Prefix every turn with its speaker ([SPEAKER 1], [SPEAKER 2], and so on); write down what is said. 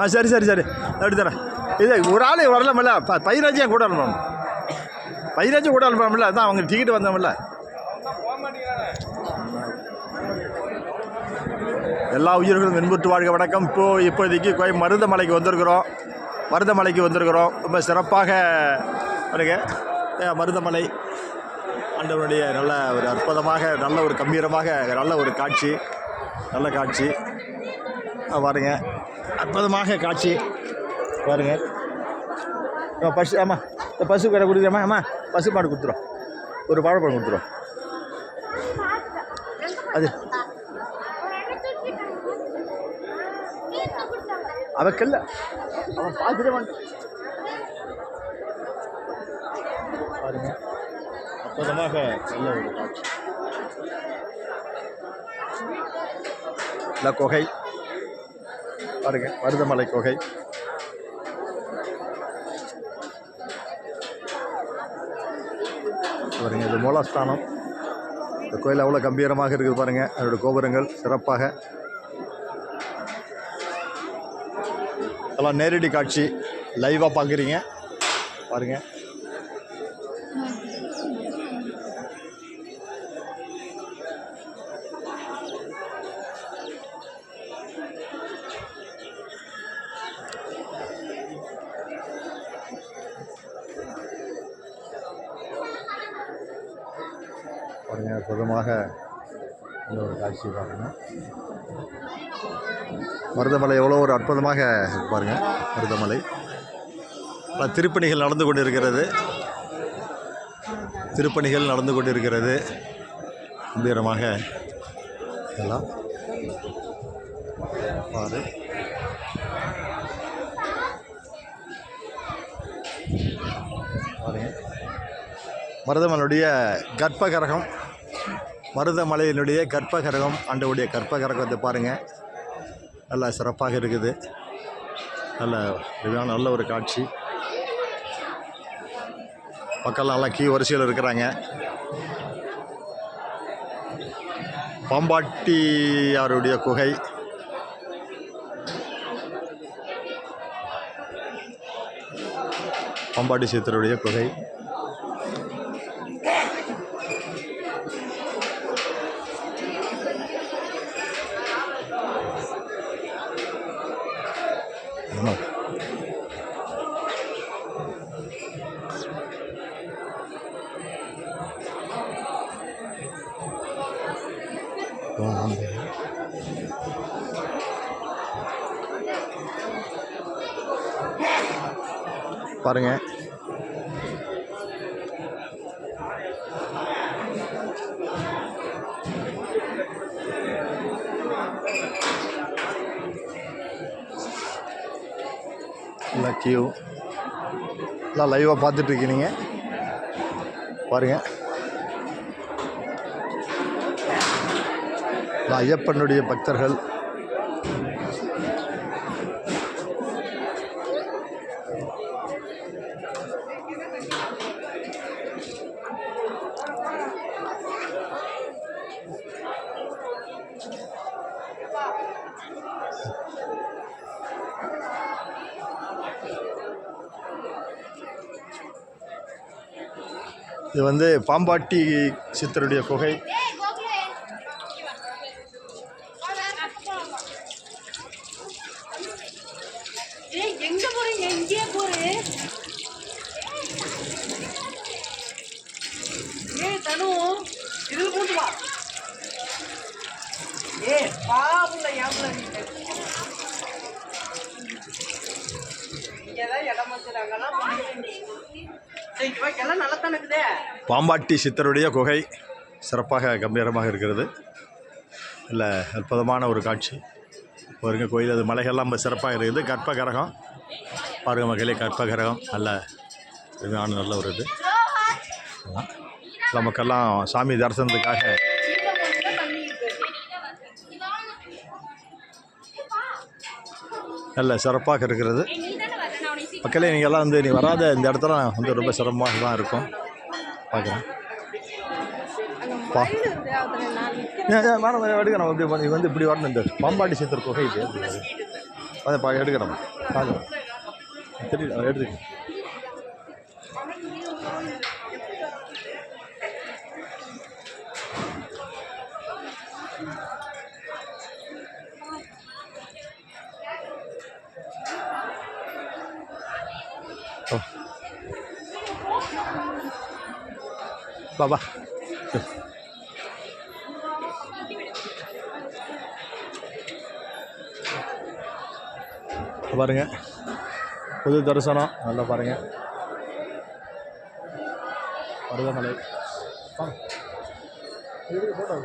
[SPEAKER 1] ஆ சரி சரி சரி. அப்படி தரேன். இது ஒரு ஆள் வரலாமில்ல. ப பைராஜியும் கூட அனுப்பணும். பைராஜும் கூட அனுப்பலாம்ல அதான் அவங்க டிக்கெட் வந்தோம்ல எல்லா உயிர்களும் இன்புற்று வாழ்க வணக்கம். இப்போ இப்போதைக்கு கோயம் மருதமலைக்கு வந்திருக்கிறோம். மருதமலைக்கு வந்திருக்கிறோம். ரொம்ப சிறப்பாக பாருங்க மருதமலை. ஆண்டவனுடைய நல்ல ஒரு அற்புதமாக நல்ல ஒரு கம்பீரமாக நல்ல ஒரு காட்சி. நல்ல காட்சி. பாருங்க. அற்புதமாக காட்சி. பாருங்க. பசு ஆமாம் இந்த பசு கடை கொடுக்குறேம்மா ஆமாம் பசு மாடு கொடுத்துரும். ஒரு வாழைப்பழம் கொடுத்துரும். அது. அவக்கல்ல அவன் பார்த்துட்டு பாருங்க. அற்புதமாக நல்ல ஒரு காட்சி. இல்லை குகை. பாருங்க மருதமலை குகை. பாருங்க இது மூலஸ்தானம். இந்த கோயில் அவ்வளோ கம்பீரமாக இருக்குது பாருங்க அதோட கோபுரங்கள் சிறப்பாக. எல்லாம் நேரடி காட்சி லைவாக பார்க்குறீங்க. பாருங்கள் பாருங்க அற்புதமாக இந்த ஒரு காட்சி பாருங்கள் மருதமலை எவ்வளோ ஒரு அற்புதமாக பாருங்கள் மருதமலை. பல திருப்பணிகள் நடந்து கொண்டிருக்கிறது. திருப்பணிகள் நடந்து கொண்டிருக்கிறது. கம்பீரமாக எல்லாம் பாரு. பாருங்க. மருதமலையுடைய கர்ப்பகரகம் மருதமலையினுடைய கற்பகரகம் ஆண்டவுடைய கற்பகரகத்தை பாருங்கள் நல்லா சிறப்பாக இருக்குது. நல்ல இதுதான் நல்ல ஒரு காட்சி. மக்கள்லாம் நல்லா கீ வரிசையில் இருக்கிறாங்க. பாம்பாட்டியாருடைய குகை. பாம்பாட்டி சித்தருடைய குகை. பாருங்க. எல்லாம் கியூ எல்லாம் லைவாக பார்த்துட்ருக்கீங்க பாருங்கள் நான் ஐயப்பனுடைய பக்தர்கள். இது வந்து பாம்பாட்டி சித்தருடைய குகை.
[SPEAKER 2] ஏ எங்க தனு வா. பாபுல யாபுல இங்கதான் இடம் வச்சுறாங்கலாம்
[SPEAKER 1] பாம்பாட்டி சித்தருடைய குகை சிறப்பாக கம்பீரமாக இருக்கிறது. நல்ல அற்புதமான ஒரு காட்சி. பாருங்க கோயில் அது மலைகள்லாம் ரொம்ப சிறப்பாக இருக்குது. கற்பகரகம். பாருங்க மக்களே கற்பகரகம். நல்ல அருமையான நல்ல ஒரு இது. நமக்கெல்லாம் சாமி தரிசனத்துக்காக நல்ல சிறப்பாக இருக்கிறது. மக்களே நீங்கள் எல்லாம் வந்து நீ வராத இந்த இடத்துல வந்து ரொம்ப சிரமமாக தான் இருக்கும். பார்க்குறேன் பா. எடுக்கிறோம் இப்படி இது வந்து இப்படி வரணும் இந்த பாம்பாட்டி சித்தர் குகை இது. அதை பா எடுக்கிறோம் பார்க்கலாம் தெரியல அதை Oh. எடுத்துக்க பாருங்க. புது தரிசனம். நல்லா பாருங்க. மருதமலை போட்டோ